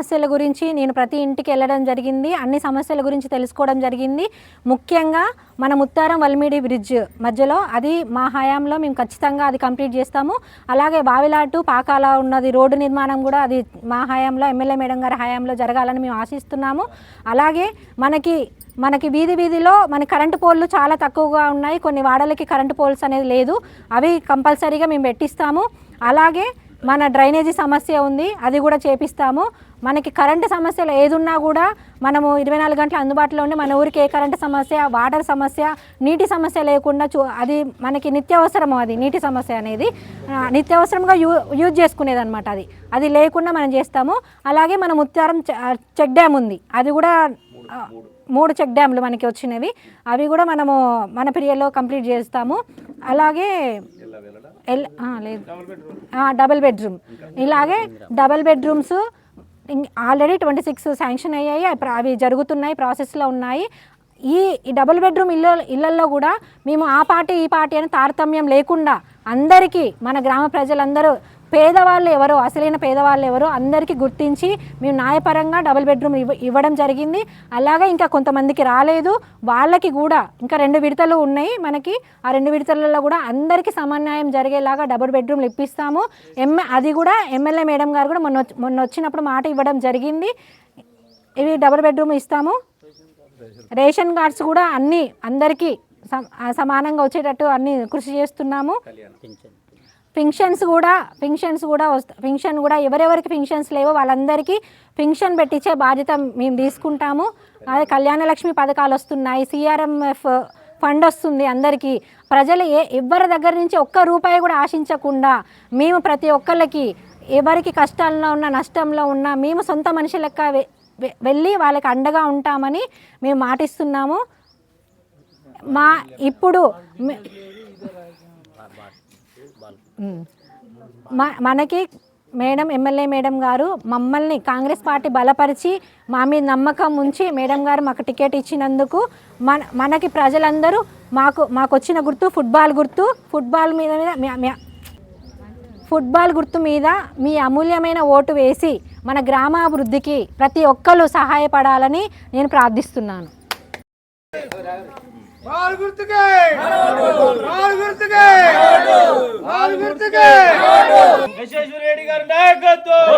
సమస్యల గురించి నేను ప్రతి ఇంటికి వెళ్ళడం జరిగింది. అన్ని సమస్యల గురించి తెలుసుకోవడం జరిగింది. ముఖ్యంగా మన ముత్తారం వల్మిడి బ్రిడ్జ్ మధ్యలో అది మా హయాంలో మేము ఖచ్చితంగా అది కంప్లీట్ చేస్తాము. అలాగే బావిలాటు పాకాల ఉన్నది రోడ్డు నిర్మాణం కూడా అది మా హయాంలో ఎమ్మెల్యే మేడం గారి హయాంలో జరగాలని మేము ఆశిస్తున్నాము. అలాగే మనకి మనకి వీధి వీధిలో మన కరెంటు పోల్లు చాలా తక్కువగా ఉన్నాయి. కొన్ని వాడలకి కరెంటు పోల్స్ అనేది లేదు. అవి కంపల్సరీగా మేము పెట్టిస్తాము. అలాగే మన డ్రైనేజీ సమస్య ఉంది అది కూడా చేపిస్తాము. మనకి కరెంటు సమస్యలు ఏదున్నా కూడా మనము ఇరవై నాలుగు గంటలు అందుబాటులో ఉండి మన ఊరికి ఏ కరెంటు సమస్య వాటర్ సమస్య నీటి సమస్య లేకుండా చూ అది మనకి నిత్యావసరం అది నీటి సమస్య అనేది. నిత్యావసరంగా యూ యూజ్ చేసుకునేది అనమాట అది. అది లేకుండా మనం చేస్తాము. అలాగే మనం ముత్యారం చెక్ డ్యామ్ ఉంది. అది కూడా మూడు. చెక్ డ్యామ్లు మనకి వచ్చినవి. అవి కూడా మనము మన పీరియడ్లో కంప్లీట్ చేస్తాము. అలాగే ఎల్ లేదు. డబుల్ బెడ్రూమ్ ఇలాగే double bedrooms already twenty six sanction అయ్యాయి. అవి జరుగుతున్నాయి ప్రాసెస్లో ఉన్నాయి. ఈ ఈ డబుల్ బెడ్రూమ్ ఇల్లు ఇళ్ళల్లో కూడా మేము ఆ పార్టీ ఈ పార్టీ అని తారతమ్యం లేకుండా అందరికీ మన గ్రామ ప్రజలందరూ పేదవాళ్ళు ఎవరో అసలైన పేదవాళ్ళు ఎవరో అందరికీ గుర్తించి మేము న్యాయపరంగా డబుల్ బెడ్రూమ్ ఇవ్వ ఇవ్వడం జరిగింది. అలాగే ఇంకా కొంతమందికి రాలేదు. వాళ్ళకి కూడా ఇంకా రెండు విడతలు ఉన్నాయి మనకి. ఆ రెండు విడతలలో కూడా అందరికీ సమన్వయం జరిగేలాగా డబుల్ బెడ్రూమ్లు ఇప్పిస్తాము. ఎమ్మె అది కూడా ఎమ్మెల్యే మేడం గారు కూడా మొన్న మొన్న వచ్చినప్పుడు మాట ఇవ్వడం జరిగింది. ఇవి డబుల్ బెడ్రూమ్ ఇస్తాము. రేషన్ కార్డ్స్ కూడా అన్నీ అందరికీ సమానంగా వచ్చేటట్టు అన్ని కృషి చేస్తున్నాము. పింక్షన్స్ కూడా పింఛన్స్ కూడా వస్తా పెన్షన్ కూడా ఎవరెవరికి పింఛన్స్ లేవో వాళ్ళందరికీ పెన్షన్ పెట్టించే బాధ్యత మేము తీసుకుంటాము. అదే కళ్యాణ లక్ష్మి పథకాలు వస్తున్నాయి సిఆర్ఎంఎఫ్ ఫండ్ వస్తుంది అందరికీ. ప్రజలు ఏ ఎవరి దగ్గర నుంచి ఒక్క రూపాయి కూడా ఆశించకుండా మేము ప్రతి ఒక్కళ్ళకి ఎవరికి కష్టాల్లో ఉన్న నష్టంలో ఉన్న మేము సొంత మనిషి లెక్క వెళ్ళి వాళ్ళకి అండగా ఉంటామని మేము మాటిస్తున్నాము. మా ఇప్పుడు మనకి మేడం ఎమ్మెల్యే మేడం గారు మమ్మల్ని కాంగ్రెస్ పార్టీ బలపరిచి మా మీద నమ్మకం ఉంచి మేడం గారు మాకు టికెట్ ఇచ్చినందుకు మన మనకి ప్రజలందరూ మాకు మాకు వచ్చిన గుర్తు ఫుట్బాల్ గుర్తు. ఫుట్బాల్ మీద మీద ఫుట్బాల్ గుర్తు మీద మీ అమూల్యమైన ఓటు వేసి మన గ్రామాభివృద్ధికి ప్రతి ఒక్కరు సహాయపడాలని నేను ప్రార్థిస్తున్నాను. గుర్తుకే. గుర్తుకే. గుర్తుకే. రెడ్డి గారి నాయకత్వం.